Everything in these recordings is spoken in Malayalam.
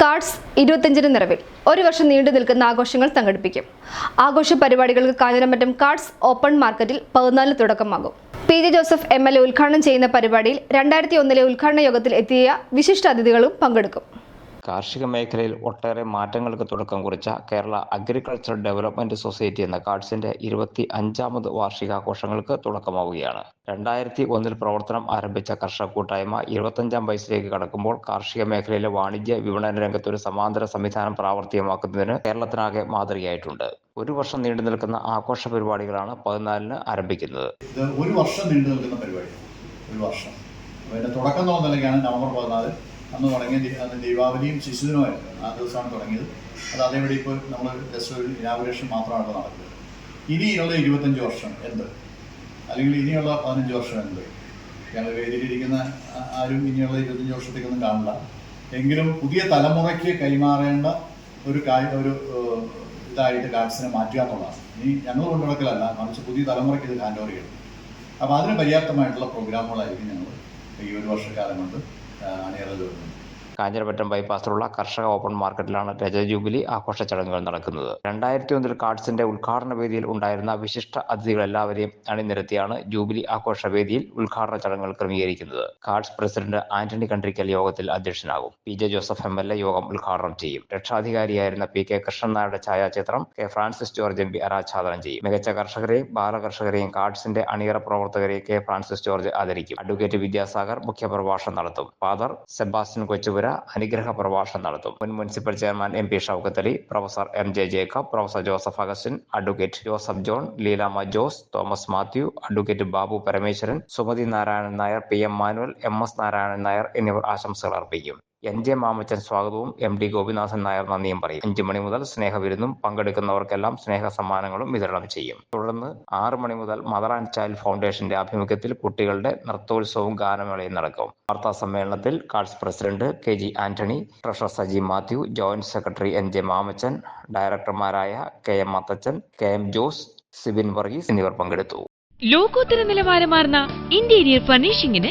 കാർഡ്സ് ഇരുപത്തിയഞ്ചിന് നിറവിൽ. ഒരു വർഷം നീണ്ടു നിൽക്കുന്ന ആഘോഷങ്ങൾ സംഘടിപ്പിക്കും. ആഘോഷ പരിപാടികൾക്ക് കാഞ്ഞിരമറ്റം കാർഡ്സ് ഓപ്പൺ മാർക്കറ്റിൽ പതിനാലിന് തുടക്കമാകും. P J Joseph M L A ഉദ്ഘാടനം ചെയ്യുന്ന പരിപാടിയിൽ രണ്ടായിരത്തി ഒന്നിലെ ഉദ്ഘാടന യോഗത്തിൽ എത്തിയ വിശിഷ്ട അതിഥികളും പങ്കെടുക്കും. കാർഷിക മേഖലയിൽ ഒട്ടേറെ മാറ്റങ്ങൾക്ക് തുടക്കം കുറിച്ച കേരള അഗ്രികൾച്ചർ ഡെവലപ്മെന്റ് സൊസൈറ്റി എന്ന കാർഡ്സിന്റെ ഇരുപത്തി അഞ്ചാമത് വാർഷികാഘോഷങ്ങൾക്ക് തുടക്കമാവുകയാണ്. രണ്ടായിരത്തി ഒന്നിൽ പ്രവർത്തനം ആരംഭിച്ച കർഷക കൂട്ടായ്മ ഇരുപത്തഞ്ചാം വയസ്സിലേക്ക് കടക്കുമ്പോൾ കാർഷിക മേഖലയിലെ വാണിജ്യ വിപണന രംഗത്ത് ഒരു സമാന്തര സംവിധാനം പ്രാവർത്തികമാക്കുന്നതിന് കേരളത്തിനാകെ മാതൃകയായിട്ടുണ്ട്. ഒരു വർഷം നീണ്ടു നിൽക്കുന്ന ആഘോഷ പരിപാടികളാണ് പതിനാലിന് ആരംഭിക്കുന്നത്. ഒരു വർഷം നീണ്ടു നിൽക്കുന്ന പരിപാടി. ഒരു വർഷം. തുടക്കം നിലയ്ക്കാണ് നവംബർ പതിനാല്. അന്ന് തുടങ്ങിയ അന്ന് ദീപാവലിയും ശിശുദിനമായിരുന്നു ആ ദിവസമാണ് തുടങ്ങിയത്. അത് അതേപടി ഇപ്പോൾ നമ്മൾ ജസ്റ്റ് ഒരു ഇനാഗുറേഷൻ മാത്രമാണ് നടക്കുന്നത്. ഇനിയുള്ള ഇരുപത്തഞ്ച് വർഷം എന്ത്? അല്ലെങ്കിൽ ഇനിയുള്ള പതിനഞ്ച് വർഷം എന്ത്? ഞങ്ങൾ വേദിയിലിരിക്കുന്ന ആരും ഇനിയുള്ള ഇരുപത്തഞ്ച് വർഷത്തേക്കൊന്നും കാണില്ല എങ്കിലും പുതിയ തലമുറയ്ക്ക് കൈമാറേണ്ട ഒരു കാ- ഒരു ഇതായിട്ട് കാർഡ്സിനെ മാറ്റുക എന്നുള്ളതാണ്. ഇനി ഞങ്ങൾ കൊണ്ടുനടക്കലല്ല മറിച്ച് പുതിയ തലമുറയ്ക്ക് ഇത് ഹാൻഡ് ഓവർ ചെയ്യണം. അപ്പോൾ അതിന് പര്യാപ്തമായിട്ടുള്ള പ്രോഗ്രാമുകളായിരിക്കും ഞങ്ങൾ ഈ ഒരു വർഷക്കാലം കൊണ്ട് ആ, കാഞ്ഞിരപറ്റം ബൈപ്പാസിലുള്ള കർഷക ഓപ്പൺ മാർക്കറ്റിലാണ് രജത ജൂബിലി ആഘോഷ ചടങ്ങുകൾ നടക്കുന്നത്. രണ്ടായിരത്തി ഒന്നിൽ കാർഡ്സിന്റെ ഉദ്ഘാടന വേദിയിൽ ഉണ്ടായിരുന്ന വിശിഷ്ട അതിഥികളെല്ലാവരെയും അണിനിരത്തിയാണ് ജൂബിലി ആഘോഷ വേദിയിൽ ഉദ്ഘാടന ചടങ്ങുകൾ ക്രമീകരിക്കുന്നത്. കാർഡ്സ് പ്രസിഡന്റ് ആന്റണി കണ്ട്രിക്കൽ യോഗത്തിൽ അധ്യക്ഷനാകും. P J Joseph M L A യോഗം ഉദ്ഘാടനം ചെയ്യും. രക്ഷാധികാരിയായിരുന്ന പി കെ കൃഷ്ണൻ നായരുടെ ഛായാചിത്രം K Francis George M P അനാച്ഛാദനം ചെയ്യും. മികച്ച കർഷകരെയും ബാലകർഷകരെയും കാർഡ്സിന്റെ അണിയറ പ്രവർത്തകരെയും കെ ഫ്രാൻസിസ് ജോർജ് ആദരിക്കും. അഡ്വക്കേറ്റ് വിദ്യാസാഗർ മുഖ്യപ്രഭാഷണം നടത്തും. ഫാദർ സെബാസ്റ്റ്യൻ കൊച്ചുപുര അനുഗ്രഹ പ്രഭാഷണം നടത്തും. മുൻ municipal chairman M P Shoukath Ali professor M J Jacob professor Joseph Augustine advocate Joseph John Leelamma Jose Thomas Mathew advocate Babu Parameswaran Sumathi Narayanan Nair P M Manuel M S Narayanan Nair എന്നിവർ ആശംസകൾ അർപ്പിക്കും. എൻ ജെ മാമച്ചൻ സ്വാഗതവും എം ഡി ഗോപിനാഥൻ നായർ നന്ദിയും പറയും. അഞ്ചു മണി മുതൽ സ്നേഹവിരുന്നും പങ്കെടുക്കുന്നവർക്കെല്ലാം സ്നേഹ സമ്മാനങ്ങളും വിതരണം ചെയ്യും. തുടർന്ന് ആറ് മണി മുതൽ മദർ ആൻഡ് ചൈൽഡ് ഫൗണ്ടേഷന്റെ ആഭിമുഖ്യത്തിൽ കുട്ടികളുടെ നൃത്തോത്സവവും ഗാനമേളയും നടക്കും. വാർത്താ സമ്മേളനത്തിൽ Cards president K G Antony treasurer Saji Mathew joint secretary N J Mamachan ഡയറക്ടർമാരായ K M Mathachan K M Jose Sibin Varghese എന്നിവർ പങ്കെടുത്തു. ലോകോത്തര നിലവാരമാർന്ന interior ഫർണിഷിംഗിന്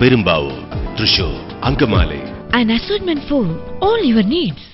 Perumbavoor Thrissur Angamaly assortment for all your needs.